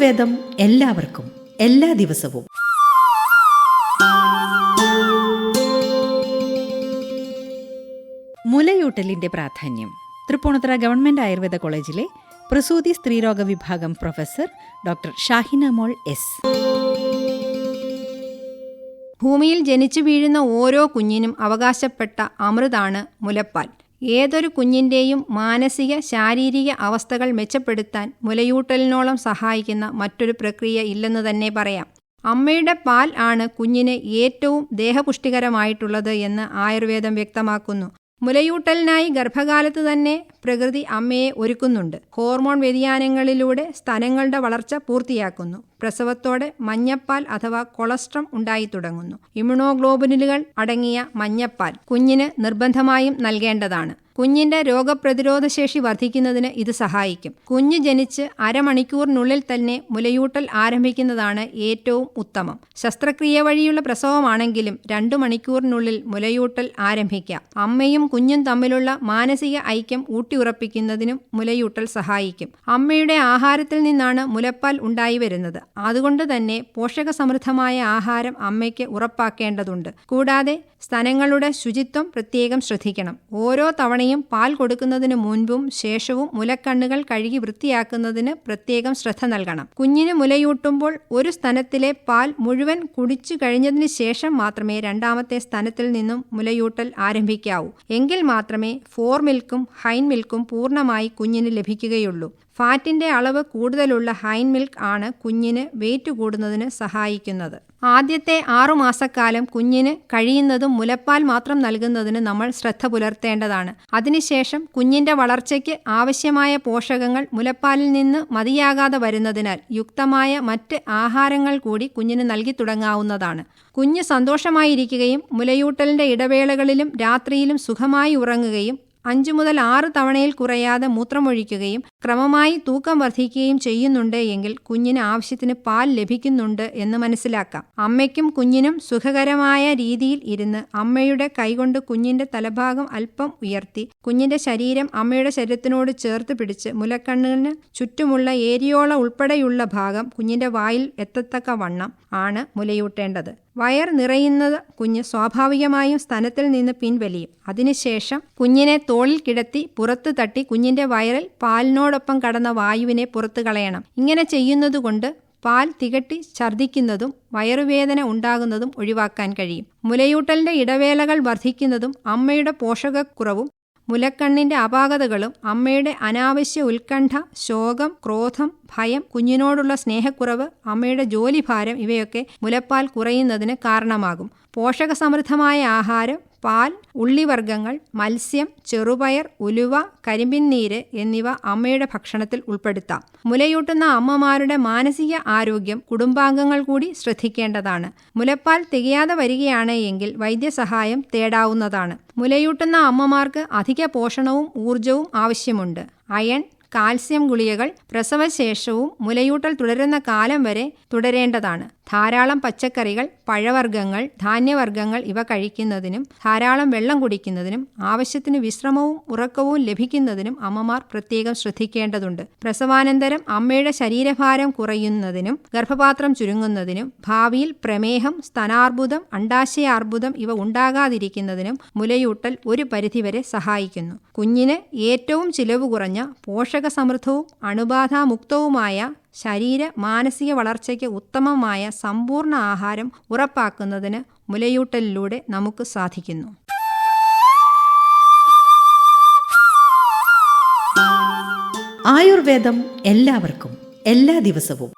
ആയുർവേദം എല്ലാവർക്കും എല്ലാ ദിവസവും. മുലയൂട്ടലിന്റെ പ്രാധാന്യം. തൃപ്പൂണിത്തുറ ഗവൺമെന്റ് ആയുർവേദ കോളേജിലെ പ്രസൂതി സ്ത്രീരോഗ വിഭാഗം professor doctor Shahina Mol S. ഭൂമിയിൽ ജനിച്ചു വീഴുന്ന ഓരോ കുഞ്ഞിനും അവകാശപ്പെട്ട അമൃതാണ് മുലപ്പാൽ. ഏതൊരു കുഞ്ഞിന്റെയും മാനസിക ശാരീരിക അവസ്ഥകൾ മെച്ചപ്പെടുത്താൻ മുലയൂട്ടലിനോളം സഹായിക്കുന്ന മറ്റൊരു പ്രക്രിയ ഇല്ലെന്ന് തന്നെ പറയാം. അമ്മയുടെ പാൽ ആണ് കുഞ്ഞിന് ഏറ്റവും ദേഹപുഷ്ടികരമായിട്ടുള്ളത് എന്ന് ആയുർവേദം വ്യക്തമാക്കുന്നു. മുലയൂട്ടലിനായി ഗർഭകാലത്ത് തന്നെ പ്രകൃതി അമ്മയെ ഒരുക്കുന്നുണ്ട്. ഹോർമോൺ വ്യതിയാനങ്ങളിലൂടെ സ്തനങ്ങളുടെ വളർച്ച പൂർത്തിയാക്കുന്നു. പ്രസവത്തോടെ മഞ്ഞപ്പാൽ അഥവാ കൊളസ്ട്രം ഉണ്ടായി തുടങ്ങുന്നു. ഇമ്യൂണോഗ്ലോബുലിനുകൾ അടങ്ങിയ മഞ്ഞപ്പാൽ കുഞ്ഞിന് നിർബന്ധമായും നൽകേണ്ടതാണ്. കുഞ്ഞിന്റെ രോഗപ്രതിരോധ ശേഷി വർദ്ധിക്കുന്നതിന് ഇത് സഹായിക്കും. കുഞ്ഞ് ജനിച്ച് അരമണിക്കൂറിനുള്ളിൽ തന്നെ മുലയൂട്ടൽ ആരംഭിക്കുന്നതാണ് ഏറ്റവും ഉത്തമം. ശസ്ത്രക്രിയ വഴിയുള്ള പ്രസവമാണെങ്കിലും രണ്ടു മണിക്കൂറിനുള്ളിൽ മുലയൂട്ടൽ ആരംഭിക്കാം. അമ്മയും കുഞ്ഞും തമ്മിലുള്ള മാനസിക ഐക്യം ഊട്ടിയുറപ്പിക്കുന്നതിനും മുലയൂട്ടൽ സഹായിക്കും. അമ്മയുടെ ആഹാരത്തിൽ നിന്നാണ് മുലപ്പാൽ ഉണ്ടായി വരുന്നത്. അതുകൊണ്ട് തന്നെ പോഷക സമൃദ്ധമായ ആഹാരം അമ്മയ്ക്ക് ഉറപ്പാക്കേണ്ടതുണ്ട്. കൂടാതെ സ്തനങ്ങളുടെ ശുചിത്വം പ്രത്യേകം ശ്രദ്ധിക്കണം. ഓരോ തവണയും പാൽ കൊടുക്കുന്നതിന് മുൻപും ശേഷവും മുലക്കണ്ണുകൾ കഴുകി വൃത്തിയാക്കുന്നതിന് പ്രത്യേകം ശ്രദ്ധ നൽകണം. കുഞ്ഞിന് മുലയൂട്ടുമ്പോൾ ഒരു സ്തനത്തിലെ പാൽ മുഴുവൻ കുടിച്ചു കഴിഞ്ഞതിന് ശേഷം മാത്രമേ രണ്ടാമത്തെ സ്തനത്തിൽ നിന്നും മുലയൂട്ടൽ ആരംഭിക്കാവൂ. എങ്കിൽ മാത്രമേ ഫോർ മിൽക്കും ഹൈൻ മിൽക്കും പൂർണമായി കുഞ്ഞിന് ലഭിക്കുകയുള്ളൂ. ഫാറ്റിന്റെ അളവ് കൂടുതലുള്ള ഹൈൻ മിൽക്ക് ആണ് കുഞ്ഞിന് വെയിറ്റ് കൂടുന്നതിന് സഹായിക്കുന്നത്. ആദ്യത്തെ ആറുമാസക്കാലം കുഞ്ഞിന് കഴിയുന്നതും മുലപ്പാൽ മാത്രം നൽകുന്നതിന് നമ്മൾ ശ്രദ്ധ പുലർത്തേണ്ടതാണ്. അതിനുശേഷം കുഞ്ഞിന്റെ വളർച്ചയ്ക്ക് ആവശ്യമായ പോഷകങ്ങൾ മുലപ്പാലിൽ നിന്ന് മതിയാകാതെ വരുന്നതിനാൽ യുക്തമായ മറ്റ് ആഹാരങ്ങൾ കൂടി കുഞ്ഞിന് നൽകി തുടങ്ങാവുന്നതാണ്. കുഞ്ഞ് സന്തോഷമായിരിക്കുകയും മുലയൂട്ടലിന്റെ ഇടവേളകളിലും രാത്രിയിലും സുഖമായി ഉറങ്ങുകയും അഞ്ചു മുതൽ ആറ് തവണയിൽ കുറയാതെ മൂത്രമൊഴിക്കുകയും ക്രമമായി തൂക്കം വർദ്ധിക്കുകയും ചെയ്യുന്നുണ്ട് എങ്കിൽ കുഞ്ഞിന് ആവശ്യത്തിന് പാൽ ലഭിക്കുന്നുണ്ട് എന്ന് മനസ്സിലാക്കാം. അമ്മയ്ക്കും കുഞ്ഞിനും സുഖകരമായ രീതിയിൽ ഇരുന്ന് അമ്മയുടെ കൈകൊണ്ട് കുഞ്ഞിന്റെ തലഭാഗം അല്പം ഉയർത്തി കുഞ്ഞിന്റെ ശരീരം അമ്മയുടെ ശരീരത്തിനോട് ചേർത്ത് പിടിച്ച് മുലക്കണ്ണിന് ചുറ്റുമുള്ള ഏരിയോള ഉൾപ്പെടെയുള്ള ഭാഗം കുഞ്ഞിന്റെ വായിൽ എത്തത്തക്ക വണ്ണം ആണ് മുലയൂട്ടേണ്ടത്. വയർ നിറയുന്നത് കുഞ്ഞ് സ്വാഭാവികമായും സ്തനത്തിൽ നിന്ന് പിൻവലിയും. അതിനുശേഷം കുഞ്ഞിനെ തോളിൽ കിടത്തി പുറത്തു തട്ടി കുഞ്ഞിന്റെ വയറിൽ പാലിനോടൊപ്പം കടന്ന വായുവിനെ പുറത്തു കളയണം. ഇങ്ങനെ ചെയ്യുന്നതുകൊണ്ട് പാൽ തികട്ടി ഛർദ്ദിക്കുന്നതും വയറുവേദന ഉണ്ടാകുന്നതും ഒഴിവാക്കാൻ കഴിയും. മുലയൂട്ടലിന്റെ ഇടവേളകൾ വർദ്ധിക്കുന്നതും അമ്മയുടെ പോഷകക്കുറവും മുലക്കണ്ണിന്റെ അപാകതകളും അമ്മയുടെ അനാവശ്യ ഉത്കണ്ഠ ശോകം ക്രോധം ഭയം കുഞ്ഞിനോടുള്ള സ്നേഹക്കുറവ് അമ്മയുടെ ജോലിഭാരം ഇവയൊക്കെ മുലപ്പാൽ കുറയുന്നതിന് കാരണമാകും. പോഷകസമൃദ്ധമായ ആഹാരം പാൽ ഉള്ളിവർഗങ്ങൾ മത്സ്യം ചെറുപയർ ഉലുവ കരിമ്പിൻ നീര് എന്നിവ അമ്മയുടെ ഭക്ഷണത്തിൽ ഉൾപ്പെടുത്താം. മുലയൂട്ടുന്ന അമ്മമാരുടെ മാനസിക ആരോഗ്യം കുടുംബാംഗങ്ങൾ കൂടി ശ്രദ്ധിക്കേണ്ടതാണ്. മുലപ്പാൽ തികയാതെ വരികയാണ് എങ്കിൽ വൈദ്യസഹായം തേടാവുന്നതാണ്. മുലയൂട്ടുന്ന അമ്മമാർക്ക് അധിക പോഷണവും ഊർജവും ആവശ്യമുണ്ട്. അയൺ കാൽസ്യം ഗുളികകൾ പ്രസവശേഷവും മുലയൂട്ടൽ തുടരുന്ന കാലം വരെ തുടരേണ്ടതാണ്. ധാരാളം പച്ചക്കറികൾ പഴവർഗങ്ങൾ ധാന്യവർഗങ്ങൾ ഇവ കഴിക്കുന്നതിനും ധാരാളം വെള്ളം കുടിക്കുന്നതിനും ആവശ്യത്തിന് വിശ്രമവും ഉറക്കവും ലഭിക്കുന്നതിനും അമ്മമാർ പ്രത്യേകം ശ്രദ്ധിക്കേണ്ടതുണ്ട്. പ്രസവാനന്തരം അമ്മയുടെ ശരീരഭാരം കുറയുന്നതിനും ഗർഭപാത്രം ചുരുങ്ങുന്നതിനും ഭാവിയിൽ പ്രമേഹം സ്തനാർബുദം അണ്ടാശയാർബുദം ഇവ ഉണ്ടാകാതിരിക്കുന്നതിനും മുലയൂട്ടൽ ഒരു പരിധിവരെ സഹായിക്കുന്നു. കുഞ്ഞിന് ഏറ്റവും ചിലവ് കുറഞ്ഞ പോഷകസമൃദ്ധവും അണുബാധാമുക്തവുമായ ശരീര മാനസിക വളർച്ചയ്ക്ക് ഉത്തമമായ സമ്പൂർണ ആഹാരം ഉറപ്പാക്കുന്നതിന് മുലയൂട്ടലിലൂടെ നമുക്ക് സാധിക്കുന്നു. ആയുർവേദം എല്ലാവർക്കും എല്ലാ ദിവസവും.